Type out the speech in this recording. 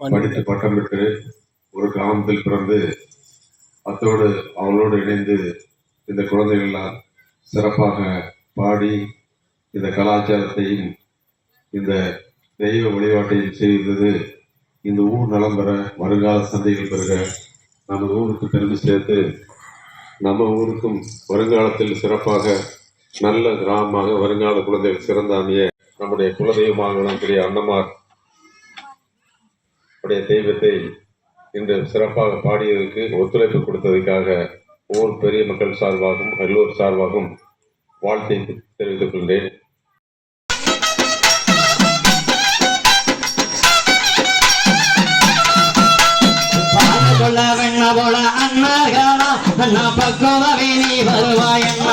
படித்து பட்டம் பெற்று ஒரு கிராமத்தில் பிறந்து அத்தோடு அவளோடு இணைந்து இந்த குழந்தைகள் எல்லாம் சிறப்பாக பாடி இந்த கலாச்சாரத்தையும் இந்த தெய்வ வழிபாட்டையும் செய்தது இந்த ஊர் நலம் பெற வருங்கால சந்தைகள் பெறுக. நமது ஊருக்கு பெருமை சேர்த்து நம்ம ஊருக்கும் வருங்காலத்தில் சிறப்பாக நல்ல கிராமமாக வருங்கால குழந்தைகள் சிறந்த அமைய நம்முடைய குலதெய்வமாக விளங்கக்கூடிய அண்ணமார் உடைய தெய்வத்தை இன்று சிறப்பாக பாடியதற்கு ஒத்துழைப்பு கொடுத்ததற்காக ஒவ்வொரு பெரிய மக்கள் சார்பாகவும் எல்லோர் சார்பாகவும் வாழ்த்தை தெரிவித்துக் கொண்டேன் போல அண்ணா காணா நீ வருவாய் அண்ணா